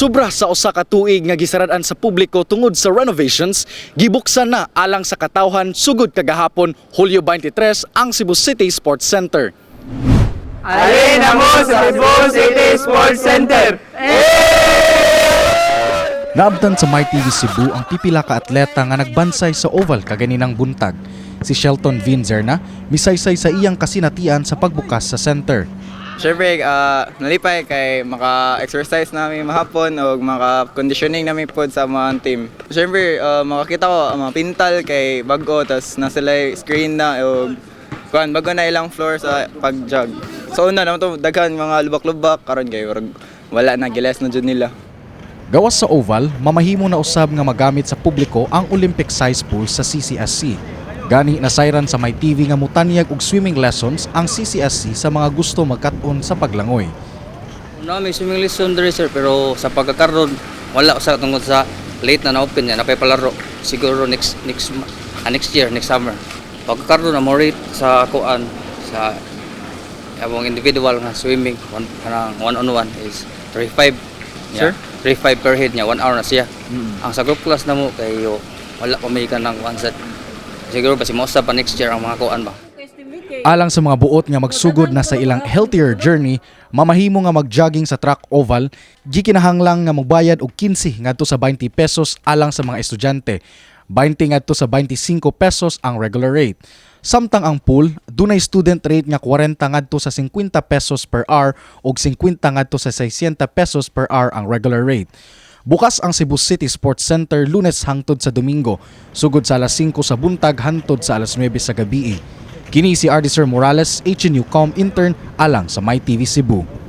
Sobra sa usa ka tuig nga gisarad-an sa publiko tungod sa renovations, gibuksan na alang sa katawhan sugod kagahapon Hulyo 23 ang Cebu City Sports Center. Alin na mo sa Cebu City Sports Center! Naabtan sa My TV Cebu ang pipila ka atleta nga nagbansay sa oval kaganinang buntag. Si Shelton Vinzerna misaysay sa iyang kasinatian sa pagbukas sa center. Siyempre, ah, nalipay kay maka-exercise namin mahapon o maka-conditioning namin po sa mga team. Siyempre, ah, makakita ko mga pintal kay bago, tas nasa screen na o kuan bago na ilang floor sa pag-jog. So una naman to daghan mga lubak-lubak karon kay wala na giles na jud nila. Gawas sa oval, mamahimo na usab nga magamit sa publiko ang Olympic size pool sa CCSC. Gani nasayran sa My TV nga mutanyag og swimming lessons ang CCSC sa mga gusto magkat-on sa paglangoy. Una may swimming lesson diri sir pero sa pagkakaroon wala sa tungkol sa late na na-open niya napay palaro siguro next next ah, next year next summer. Pagkakaroon na mo rate sa kuan sa among individual nga swimming one kanang one on one is 35 Sir? yeah, 35 per head niya one hour na siya. Ang sa group class na mo kayo wala pa may kanang one set siguro ba si Mosa pa next year ang mga kuan ba Alang sa mga buot nga magsugod na sa ilang healthier journey, mamahimo nga mag-jogging sa track oval, gikinahanglang nga magbayad og 15 ngadto sa 20 pesos alang sa mga estudyante. 20 ngadto sa 25 pesos ang regular rate. Samtang ang pool, dunay student rate nga 40 ngadto sa 50 pesos per hour ug 50 ngadto sa 60 pesos per hour ang regular rate. Bukas ang Cebu City Sports Center lunes hangtod sa Domingo, sugod sa alas 5 sa buntag hangtod sa alas 9 sa gabi. Kini si RD Sir Morales, HNU Com intern alang sa My TV Cebu.